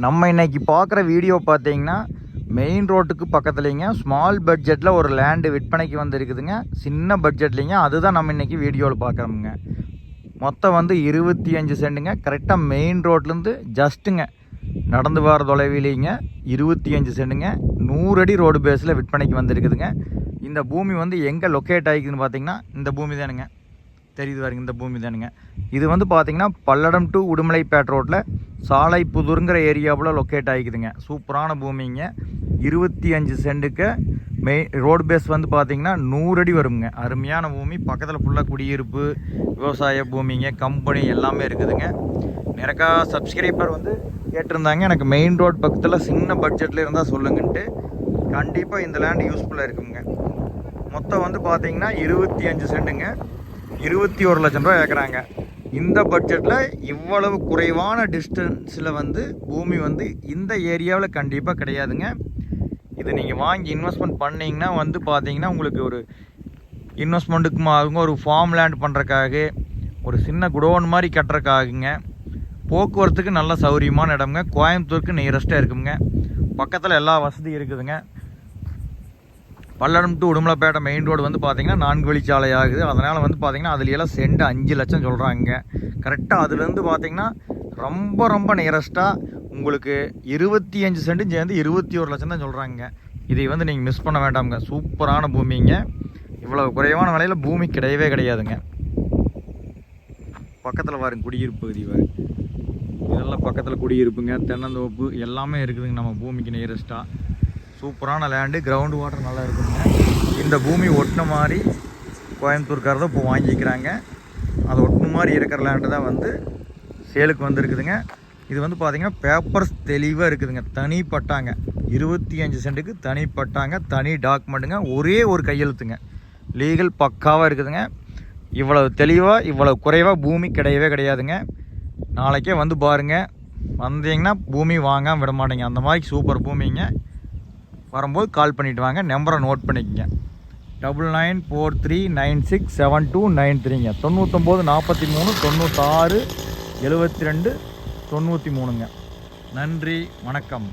நம்ம இன்னைக்கு பார்க்குற வீடியோ பார்த்தீங்கன்னா மெயின் ரோட்டுக்கு பக்கத்துலேங்க ஸ்மால் பட்ஜெட்டில் ஒரு லேண்டு விற்பனைக்கு வந்துருக்குதுங்க. சின்ன பட்ஜெட்லிங்க அதுதான் நம்ம இன்னைக்கு வீடியோவில் பார்க்குறோமுங்க. மொத்தம் வந்து இருபத்தி அஞ்சு சென்ட்டுங்க கரெக்டாக மெயின் ரோட்லேருந்து ஜஸ்ட்டுங்க நடந்து வர தொலைவிலேங்க இருபத்தி அஞ்சு சென்ட்டுங்க நூறு அடி ரோடு பேஸில் விற்பனைக்கு வந்திருக்குதுங்க. இந்த பூமி வந்து எங்கே லொக்கேட் ஆகிக்குதுன்னு பார்த்தீங்கன்னா இந்த பூமி தானுங்க. தெரியுது பாருங்க இந்த பூமி தானுங்க. இது வந்து பார்த்திங்கன்னா பல்லடம் டு உடுமலைப்பேட் ரோட்டில் சாலைப்புதூருங்கிற ஏரியாவில் லொக்கேட் ஆகிக்குதுங்க. சூப்பரான பூமிங்க. இருபத்தி அஞ்சு சென்ட்டுக்கு மெய் ரோடு பேஸ் வந்து பார்த்திங்கன்னா நூறு அடி வருங்க. அருமையான பூமி. பக்கத்தில் ஃபுல்லாக குடியிருப்பு விவசாய பூமிங்க கம்பெனி எல்லாமே இருக்குதுங்க. எனக்கா சப்ஸ்கிரைபர் வந்து கேட்டிருந்தாங்க. எனக்கு மெயின் ரோட் பக்கத்தில் சின்ன பட்ஜெட்டில் இருந்தால் சொல்லுங்கன்ட்டு. கண்டிப்பாக இந்த லேண்ட் யூஸ்ஃபுல்லாக இருக்குங்க. மொத்தம் வந்து பார்த்தீங்கன்னா இருபத்தி அஞ்சு சென்ட்டுங்க இருபத்தி ஒரு லட்சம் ரூபா கேட்குறாங்க இந்த பட்ஜெட்டில் இவ்வளவு குறைவான டிஸ்டன்ஸில் வந்து பூமி வந்து இந்த ஏரியாவில் கண்டிப்பாக கிடையாதுங்க. இது நீங்கள் வாங்கி இன்வெஸ்ட்மெண்ட் பண்ணிங்கன்னா வந்து பார்த்தீங்கன்னா உங்களுக்கு ஒரு இன்வெஸ்ட்மெண்ட்டுக்கும் ஆகுங்க ஒரு ஃபார்ம் லேண்ட் பண்ணுறக்காக ஒரு சின்ன குடோன் மாதிரி கட்டுறக்காகுங்க போக்குவரத்துக்கு நல்ல சௌகரியமான இடம்ங்க. கோயம்புத்தூருக்கு நியரஸ்ட்டாக இருக்குங்க. பக்கத்தில் எல்லா வசதியும் இருக்குதுங்க. Palladam to Udumalaipettai main road வந்து பார்த்தீங்கன்னா நான்கு வழிச்சாலை ஆகுது. அதனால் வந்து பார்த்தீங்கன்னா அதுலையெல்லாம் செண்டு சென்ட் அஞ்சு லட்சம் சொல்கிறாங்க கரெக்டாக அதுலேருந்து பார்த்தீங்கன்னா ரொம்ப ரொம்ப நியரஸ்ட்டாக உங்களுக்கு இருபத்தி அஞ்சு சென்ட்டும் சேர்ந்து இருபத்தி ஒரு லட்சம் தான் சொல்கிறாங்க இதை வந்து நீங்கள் மிஸ் பண்ண வேண்டாம்ங்க. சூப்பரான பூமிங்க. இவ்வளோ குறைவான விலையில் பூமி கிடையவே கிடையாதுங்க. பக்கத்தில் பாருங்க குடியிருப்பு பகுதி பாருங்க. இதெல்லாம் பக்கத்தில் குடியிருப்புங்க தென்னந்தோப்பு எல்லாமே இருக்குதுங்க நம்ம பூமிக்கு நியரஸ்ட்டாக சூப்பரான லேண்டு கிரவுண்ட் வாட்டர் நல்லா இருக்குங்க இந்த பூமி ஒட்டின மாதிரி கோயம்புத்தூர்காரதான் இப்போ வாங்கிக்கிறாங்க. அது ஒட்டின மாதிரி இருக்கிற லேண்டு தான் வந்து சேலுக்கு வந்துருக்குதுங்க. இது வந்து பார்த்தீங்கன்னா பேப்பர்ஸ் தெளிவாக இருக்குதுங்க. தனி பட்டாங்க. இருபத்தி அஞ்சு சென்ட்டுக்கு தனி பட்டாங்க தனி டாக்குமெண்ட்டுங்க ஒரே ஒரு கையெழுத்துங்க. லீகல் பக்காவாக இருக்குதுங்க. இவ்வளவு தெளிவாக இவ்வளவு குறைவாக பூமி கிடையவே கிடையாதுங்க. நாளைக்கே வந்து பாருங்கள் வந்தீங்கன்னா பூமி வாங்காமல் விட மாட்டேங்க. அந்த மாதிரி சூப்பர் பூமிங்க. வரும்போது கால் பண்ணிட்டு வாங்க. நம்பரை நோட் பண்ணிக்கங்க. Double nine four three nine six seven two nine த்ரீங்க தொண்ணூத்தொம்பது நாற்பத்தி மூணு தொண்ணூற்றாறு எழுபத்தி ரெண்டு தொண்ணூற்றி மூணுங்க நன்றி வணக்கம்.